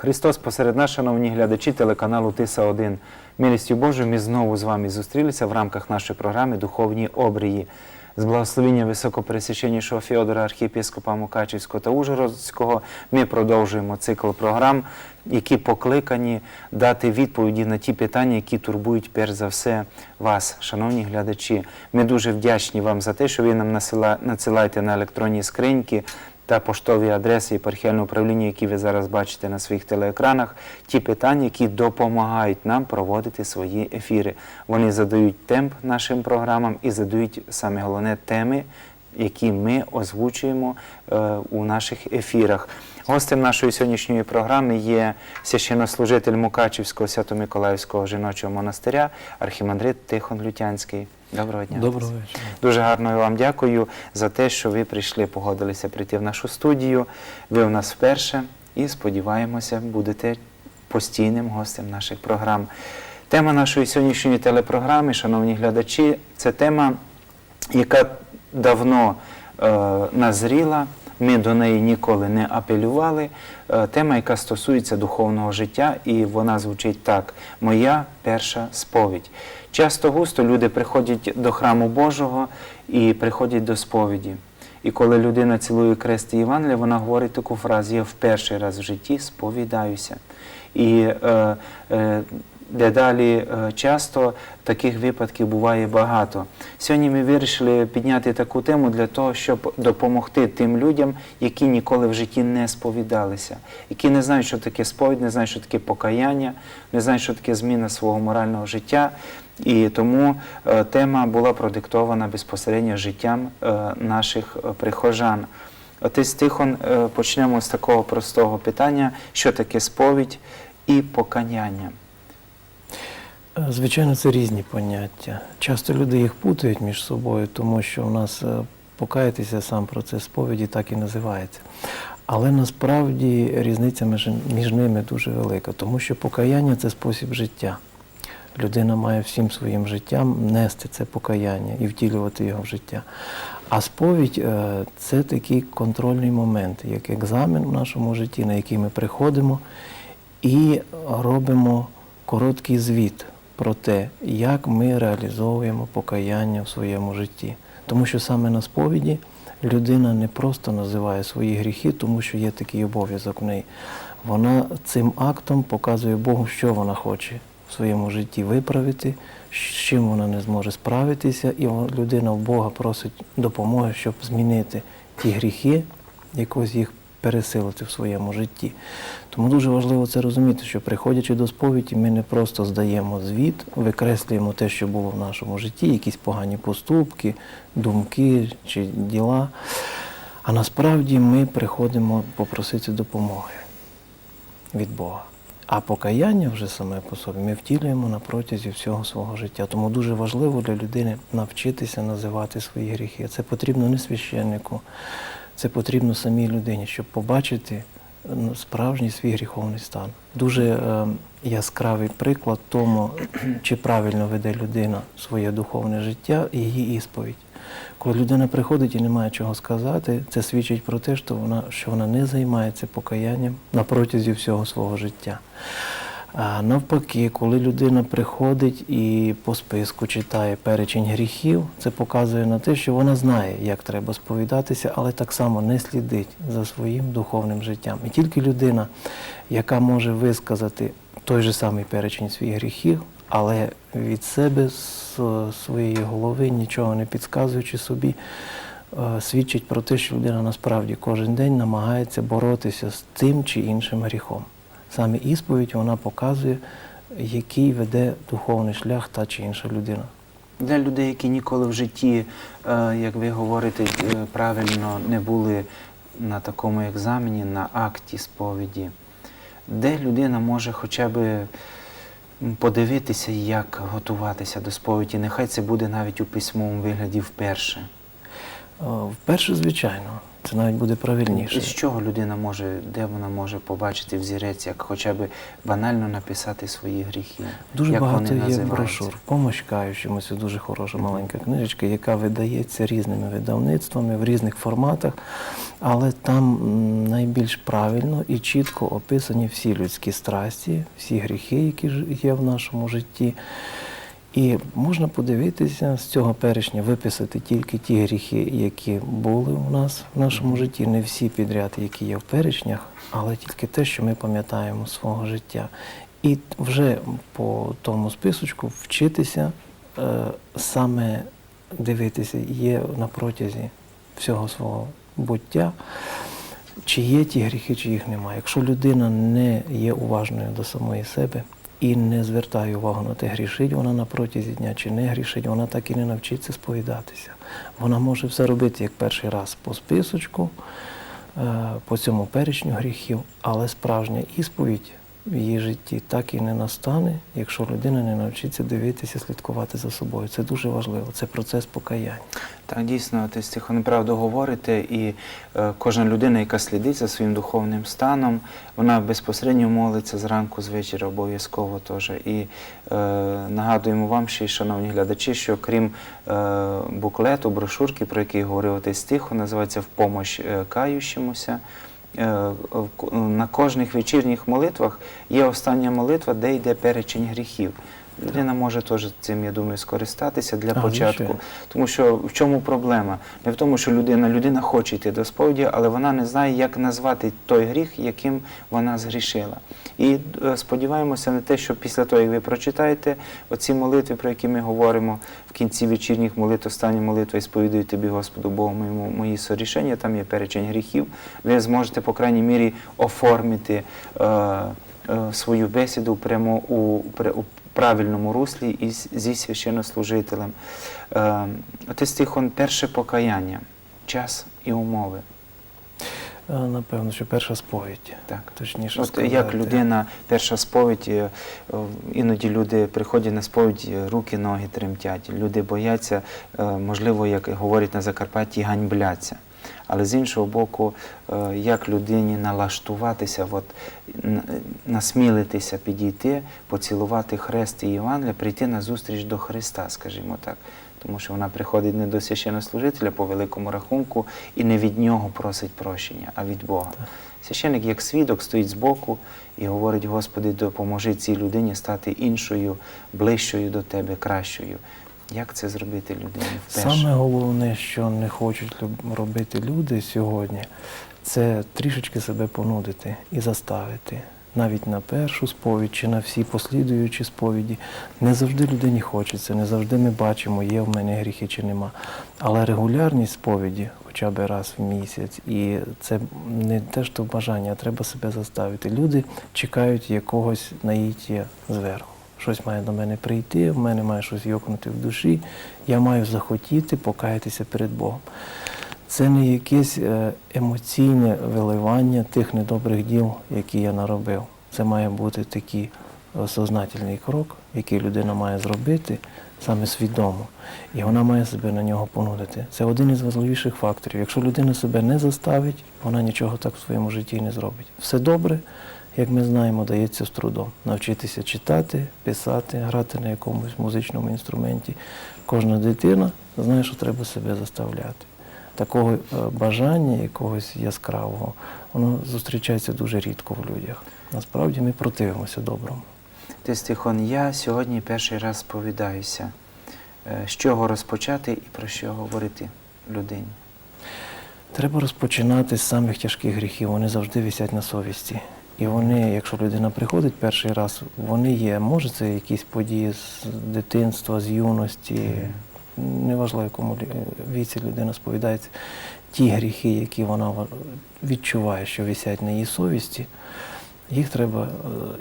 Христос посеред нас, шановні глядачі телеканалу Тиса 1 Милістю Божою, ми знову з вами зустрілися в рамках нашої програми Духовні обрії. З благословення високопресвященнішого Феодора, архієпископа Мукачівського та Ужгородського, ми продовжуємо цикл програм, які покликані дати відповіді на ті питання, які турбують перш за все вас, шановні глядачі. Ми дуже вдячні вам за те, що ви нам надсилаєте на електронні скриньки та поштові адреси єпархіального управління, які ви зараз бачите на своїх телеекранах, ті питання, які допомагають нам проводити свої ефіри. Вони задають темп нашим програмам і задають саме головне теми, які ми озвучуємо е, у наших ефірах. Гостем нашої сьогоднішньої програми є священнослужитель Мукачівського Свято-Миколаївського жіночого монастиря, архімандрит Тихон Лютянський. Доброго дня. Доброго вечора. Дуже гарно вам дякую за те, що ви прийшли, погодилися прийти в нашу студію. Ви у нас вперше і сподіваємося, будете постійним гостем наших програм. Тема нашої сьогоднішньої телепрограми, шановні глядачі, це тема, яка давно е, назріла. Ми до неї ніколи не апелювали. Е, Тема, яка стосується духовного життя, і вона звучить так: Моя перша сповідь. Часто густо люди приходять до храму Божого і приходять до сповіді. І коли людина цілує крест Євангелія, вона говорить таку фразу: Я в перший раз в житті сповідаюся. І е, е, дедалі е, часто таких випадків буває багато. Сьогодні ми вирішили підняти таку тему для того, щоб допомогти тим людям, які ніколи в житті не сповідалися, які не знають, що таке сповідь, не знають, що таке покаяння, не знають, що таке зміна свого морального життя. І тому е, тема була продиктована безпосередньо життям е, наших прихожан. Отець Тихон, почнемо з такого простого питання, що таке сповідь і покаяння. Е, Звичайно, це різні поняття. Часто люди їх путають між собою, тому що у нас е, покаятися сам процес сповіді так і називається. Але насправді різниця між, між ними дуже велика, тому що покаяння це спосіб життя. Людина має всім своїм життям нести це покаяння і втілювати його в життя. А сповідь е, це такий контрольний момент, як екзамен в нашому житті, на який ми приходимо і робимо короткий звіт про те, як ми реалізовуємо покаяння в своєму житті. Тому що саме на сповіді людина не просто називає свої гріхи, тому що є такий обов'язок в неї. Вона цим актом показує Богу, що вона хоче в своєму житті виправити, з чим вона не зможе справитися, і людина в Бога просить допомоги, щоб змінити ті гріхи, якось їх пересилити в своєму житті. Тому дуже важливо це розуміти, що приходячи до сповіді, ми не просто здаємо звіт, викреслюємо те, що було в нашому житті, якісь погані поступки, думки чи діла. А насправді ми приходимо попросити допомоги від Бога. А покаяння вже саме по собі ми втілюємо на протязі всього свого життя. Тому дуже важливо для людини навчитися називати свої гріхи. Це потрібно не священнику, це потрібно самій людині, щоб побачити ну, справжній свій гріховний стан. Дуже е, яскравий приклад тому, чи правильно веде людина своє духовне життя і її ісповідь. Коли людина приходить і не має чого сказати, це свідчить про те, що вона, що вона не займається покаянням на протязі всього свого життя. А навпаки, коли людина приходить і по списку читає перечень гріхів, це показує на те, що вона знає, як треба сповідатися, але так само не слідить за своїм духовним життям. І тільки людина, яка може висказати той же самий перечень своїх гріхів, але від себе з своєї голови, нічого не підказуючи собі, е, свідчить про те, що людина насправді кожен день намагається боротися з тим чи іншим гріхом. Саме ісповідь вона показує, який веде духовний шлях та чи інша людина. Для людей, які ніколи в житті, е, як ви говорите, е, правильно не були на такому екзамені, на акті сповіді, де людина може хоча б подивитися, як готуватися до сповіді. Нехай це буде навіть у письмовому вигляді вперше. Е, Вперше, звичайно, Це навіть буде правильніше. І з чого людина може, де вона може побачити взірець, як хоча б банально написати свої гріхи? Дуже як багато вони є брошур. Помощь каючимось дуже хороша маленька книжечка, яка видається різними видавництвами в різних форматах, але там найбільш правильно і чітко описані всі людські страсті, всі гріхи, які є в нашому житті. І можна подивитися з цього перечня, виписати тільки ті гріхи, які були у нас в нашому житті, не всі підряд, які є в перечнях, але тільки те, що ми пам'ятаємо свого життя. І вже по тому списочку вчитися е, саме дивитися є на протязі всього свого буття, чи є ті гріхи, чи їх немає. Якщо людина не є уважною до самої себе і не звертає увагу на те, грішить вона на протязі дня чи не грішить, вона так і не навчиться сповідатися. Вона може все робити як перший раз по списочку, е, по цьому перечню гріхів, але справжня ісповідь в її житті так і не настане, якщо людина не навчиться дивитися, слідкувати за собою. Це дуже важливо. Це процес покаяння. Так, дійсно, ти Стихо, правду говорите, і е, кожна людина, яка слідить за своїм духовним станом, вона безпосередньо молиться зранку, з вечора обов'язково теж. І е, нагадуємо вам ще, шановні глядачі, що крім е, буклету, брошурки, про який говорив отець Стихо, називається В помощь е, Е, На кожних вечірніх молитвах є остання молитва, де йде перечень гріхів. Людина може теж цим, я думаю, скористатися для А, початку. Тому що в чому проблема? Не в тому, що людина, людина хоче йти до сповіді, але вона не знає, як назвати той гріх, яким вона згрішила. І е, сподіваємося на те, що після того, як ви прочитаєте оці молитви, про які ми говоримо в кінці вечірніх молитв, остання молитва і сповідую тобі, Господу Богу, моєму, мої сорішення, там є перечень гріхів, ви зможете, по крайній мірі, оформити е, е, свою бесіду прямо у, у правильному руслі і зі священнослужителем. Е, Отець Тихон, перше покаяння, час і умови. Е, Напевно, що перша сповідь. Так. Точніше От сказати. як людина, перша сповідь, е, іноді люди приходять на сповідь, руки, ноги тремтять. Люди бояться, можливо, як говорять на Закарпатті, ганьбляться. Але з іншого боку, е, як людині налаштуватися, от, насмілитися підійти, поцілувати хрест і Євангелія, прийти на зустріч до Христа, скажімо так. Тому що вона приходить не до священнослужителя по великому рахунку і не від нього просить прощення, а від Бога. Священник як свідок стоїть збоку і говорить, Господи, допоможи цій людині стати іншою, ближчою до Тебе, кращою. Як це зробити людині вперше? Саме головне, що не хочуть робити люди сьогодні, це трішечки себе понудити і заставити. Навіть на першу сповідь чи на всі послідуючі сповіді. Не завжди людині хочеться, не завжди ми бачимо, є в мене гріхи чи нема. Але регулярність сповіді, хоча б раз в місяць, і це не те, що бажання, а треба себе заставити. Люди чекають якогось наїття зверху. Щось має до мене прийти, в мене має щось йокнути в душі, я маю захотіти покаятися перед Богом. Це не якесь е, емоційне виливання тих недобрих діл, які я наробив. Це має бути такий сознательний крок, який людина має зробити саме свідомо. І вона має себе на нього понудити. Це один із важливіших факторів. Якщо людина себе не заставить, вона нічого так в своєму житті не зробить. Все добре, як ми знаємо, дається з трудом. Навчитися читати, писати, грати на якомусь музичному інструменті. Кожна дитина знає, що треба себе заставляти. Такого е, бажання якогось яскравого, воно зустрічається дуже рідко в людях. Насправді ми противимося доброму. Ти Стихон, я сьогодні перший раз сповідаюся. Е, З чого розпочати і про що говорити людині? Треба розпочинати з самих тяжких гріхів. Вони завжди висять на совісті. І вони, якщо людина приходить перший раз, вони є. Може, це якісь події з дитинства, з юності, неважливо, якому віці людина сповідається. Ті гріхи, які вона відчуває, що висять на її совісті, їх треба е,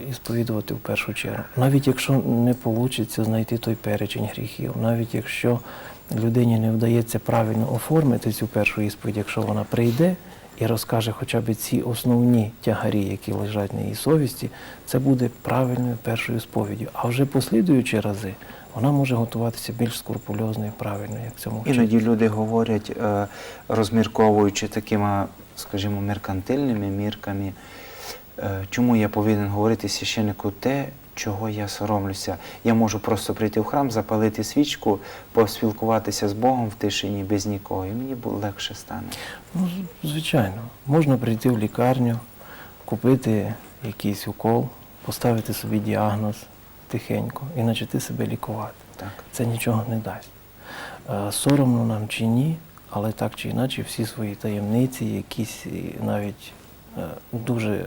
і сповідувати в першу чергу. Навіть якщо не вийде знайти той перечень гріхів, навіть якщо людині не вдається правильно оформити цю першу ісповідь, якщо вона прийде і розкаже хоча б ці основні тягарі, які лежать на її совісті, це буде правильною першою сповіддю. А вже послідуючі рази вона може готуватися більш скрупульозно і правильно, як цьому вчить. Іноді люди говорять, е, розмірковуючи такими, скажімо, меркантильними мірками, е, чому я повинен говорити священнику те, чого я соромлюся. Я можу просто прийти в храм, запалити свічку, поспілкуватися з Богом в тишині без нікого, і мені легше стане. Ну, звичайно, можна прийти в лікарню, купити якийсь укол, поставити собі діагноз тихенько і почати себе лікувати. Так. Це нічого не дасть. Е, Соромно нам чи ні, але так чи інакше всі свої таємниці, якісь навіть е, дуже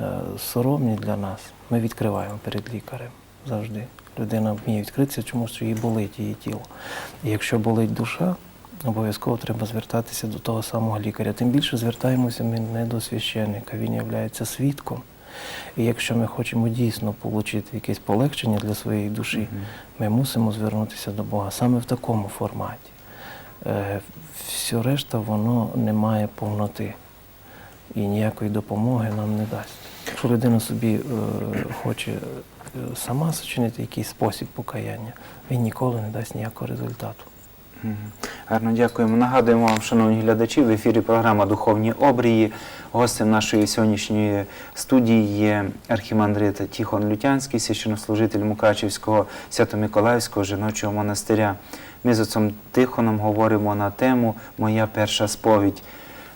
е, соромні для нас, ми відкриваємо перед лікарем завжди. Людина вміє відкритися, тому що їй болить її тіло. І якщо болить душа, обов'язково треба звертатися до того самого лікаря. Тим більше звертаємося ми не до священника, він є свідком. І якщо ми хочемо дійсно отримати якесь полегшення для своєї душі, Мгм. ми мусимо звернутися до Бога саме в такому форматі. Е, Все решта, воно не має повноти і ніякої допомоги нам не дасть. Якщо людина собі е, хоче е, сама сочинити якийсь спосіб покаяння, він ніколи не дасть ніякого результату. Гарно дякуємо. Нагадуємо вам, шановні глядачі, в ефірі програма Духовні обрії. Гостем нашої сьогоднішньої студії є архімандрит Тіхон Лютянський, священнослужитель Мукачівського Свято-Миколаївського жіночого монастиря. Ми з отцом Тихоном говоримо на тему Моя перша сповідь.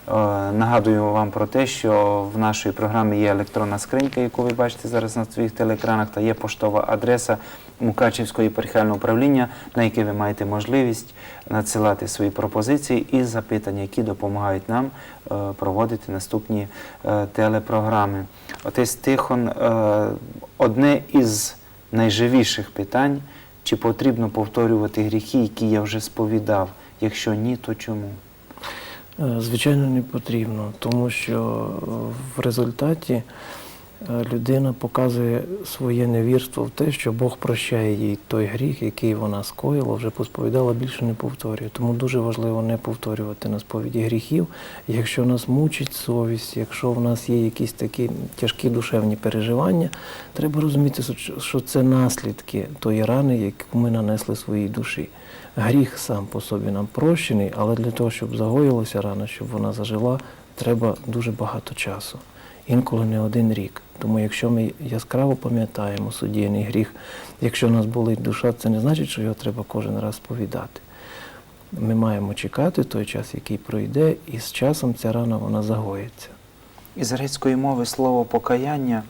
Е, Нагадую вам про те, що в нашій програмі є електронна скринька, яку ви бачите зараз на своїх телеекранах, та є поштова адреса Мукачівського єпархіального управління, на яке ви маєте можливість надсилати свої пропозиції і запитання, які допомагають нам е, проводити наступні е, телепрограми. Отець Тихон, одне із найживіших питань, чи потрібно повторювати гріхи, які я вже сповідав? Якщо ні, то чому? Е, Звичайно, не потрібно, тому що е, в результаті е, людина показує своє невірство в те, що Бог прощає їй той гріх, який вона скоїла, вже посповідала, більше не повторює. Тому дуже важливо не повторювати на сповіді гріхів. Якщо нас мучить совість, якщо в нас є якісь такі тяжкі душевні переживання, треба розуміти, що- це наслідки тої рани, яку ми нанесли своїй душі. Гріх сам по собі нам прощений, але для того, щоб загоїлася рана, щоб вона зажила, треба дуже багато часу. Інколи не один рік. Тому якщо ми яскраво пам'ятаємо суддєний гріх, якщо нас болить душа, це не значить, що його треба кожен раз сповідати. Ми маємо чекати той час, який пройде, і з часом ця рана вона загоїться. Із грецької мови слово покаяння,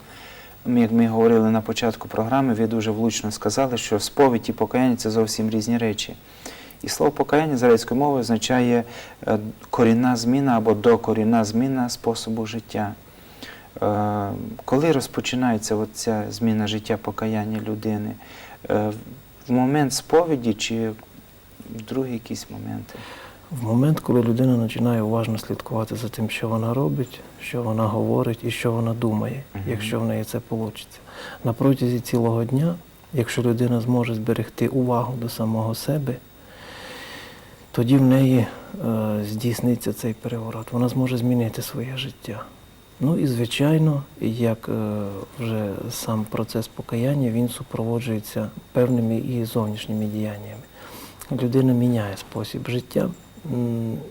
як ми говорили на початку програми, ви дуже влучно сказали, що сповідь і покаяння це зовсім різні речі. І слово покаяння з грецької мови означає е, корінна зміна або докорінна зміна способу життя. Е, Коли розпочинається ця зміна життя покаяння людини? Е, В момент сповіді чи в другі якісь моменти? В момент, коли людина починає уважно слідкувати за тим, що вона робить, що вона говорить і що вона думає, якщо в неї це вийде. На протязі цілого дня, якщо людина зможе зберегти увагу до самого себе, тоді в неї е, здійсниться цей переворот. Вона зможе змінити своє життя. Ну і звичайно, як е, вже сам процес покаяння, він супроводжується певними і зовнішніми діяннями. Людина міняє спосіб життя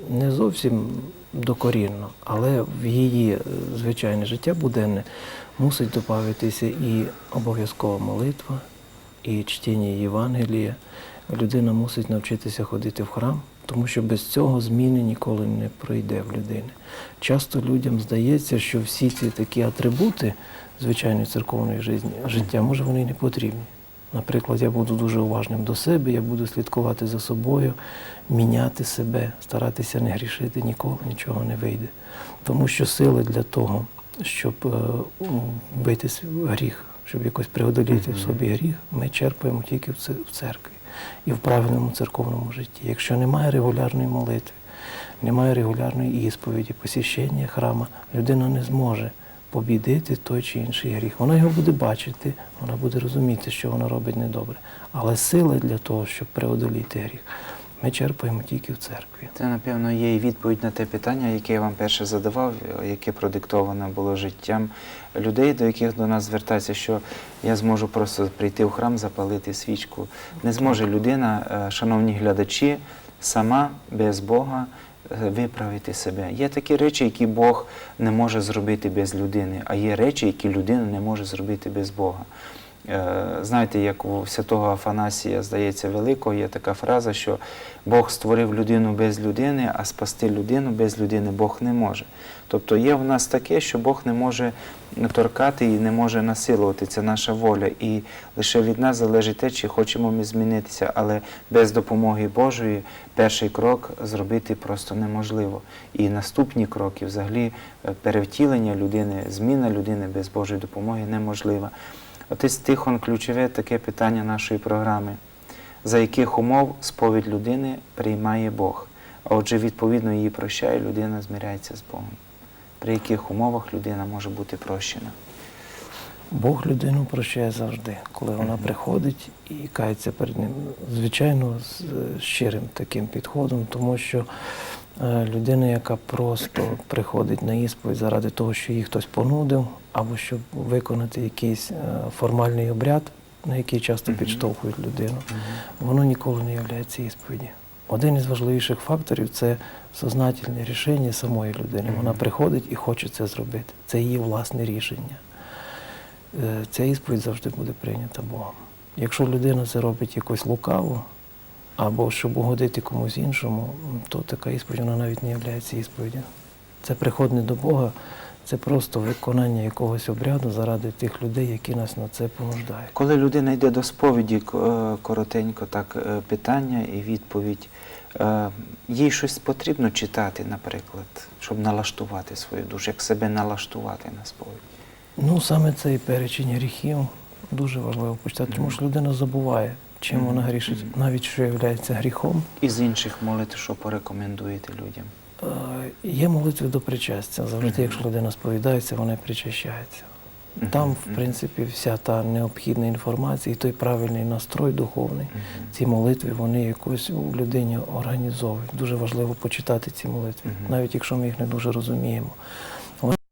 не зовсім докорінно, але в її е, звичайне життя буденне мусить додатися і обов'язкова молитва, і чтіння Євангелія. Людина мусить навчитися ходити в храм, тому що без цього зміни ніколи не пройде в людини. Часто людям здається, що всі ці такі атрибути звичайної церковної життя, може, вони не потрібні. Наприклад, я буду дуже уважним до себе, я буду слідкувати за собою, міняти себе, старатися не грішити, ніколи нічого не вийде. Тому що сили для того, щоб е, вбити гріх, щоб якось преодоліти в собі гріх, ми черпаємо тільки в церкві і в правильному церковному житті. Якщо немає регулярної молитви, немає регулярної ісповіді, посіщення храма, людина не зможе побідити той чи інший гріх. Вона його буде бачити, вона буде розуміти, що вона робить недобре. Але сили для того, щоб преодоліти гріх, ми черпаємо тільки в церкві. Це, напевно, є і відповідь на те питання, яке я вам перше задавав, яке продиктовано було життям людей, до яких до нас звертається, що я зможу просто прийти в храм, запалити свічку. Не зможе людина, е, шановні глядачі, сама без Бога виправити себе. Є такі речі, які Бог не може зробити без людини, а є речі, які людина не може зробити без Бога. Е, Знаєте, як у святого Афанасія, здається, Великого, є така фраза, що Бог створив людину без людини, а спасти людину без людини Бог не може. Тобто є в нас таке, що Бог не може торкати і не може насилувати. Це наша воля. І лише від нас залежить те, чи хочемо ми змінитися, але без допомоги Божої перший крок зробити просто неможливо. І наступні кроки, взагалі, е, перевтілення людини, зміна людини без Божої допомоги неможлива. Отець Тихон ключове таке питання нашої програми. За яких умов сповідь людини приймає Бог? А отже, відповідно її прощає, людина зміряється з Богом. При яких умовах людина може бути прощена? Бог людину прощає завжди, коли вона приходить і кається перед ним. Звичайно, з е, щирим таким підходом, тому що людина, яка просто приходить на ісповідь заради того, що її хтось понудив, або щоб виконати якийсь е, формальний обряд, на який часто підштовхують людину, воно ніколи не являється ісповіді. Один із важливіших факторів це сознательне рішення самої людини. Вона приходить і хоче це зробити. Це її власне рішення. Е, Ця ісповідь завжди буде прийнята Богом. Якщо людина це робить якось лукаво, або щоб угодити комусь іншому, то така ісповідь вона навіть не є ісповіддю. Це приход не до Бога, це просто виконання якогось обряду заради тих людей, які нас на це понуждають. Коли людина йде до сповіді, е, коротенько так, е, питання і відповідь, е, їй щось потрібно читати, наприклад, щоб налаштувати свою душу, як себе налаштувати на сповідь. Ну, саме цей перечень гріхів дуже важливо почитати, тому що людина забуває, чим Мгм. вона грішить, навіть що є гріхом. Із інших молитв, що порекомендуєте людям? Е, Є молитви до причастя. Завжди, Мгм. якщо людина сповідається, вона причащається. Мгм, Там, в принципі, вся та необхідна інформація і той правильний настрой духовний. мгм. Ці молитви вони якось у людині організовують. Дуже важливо почитати ці молитви, Мгм. навіть якщо ми їх не дуже розуміємо.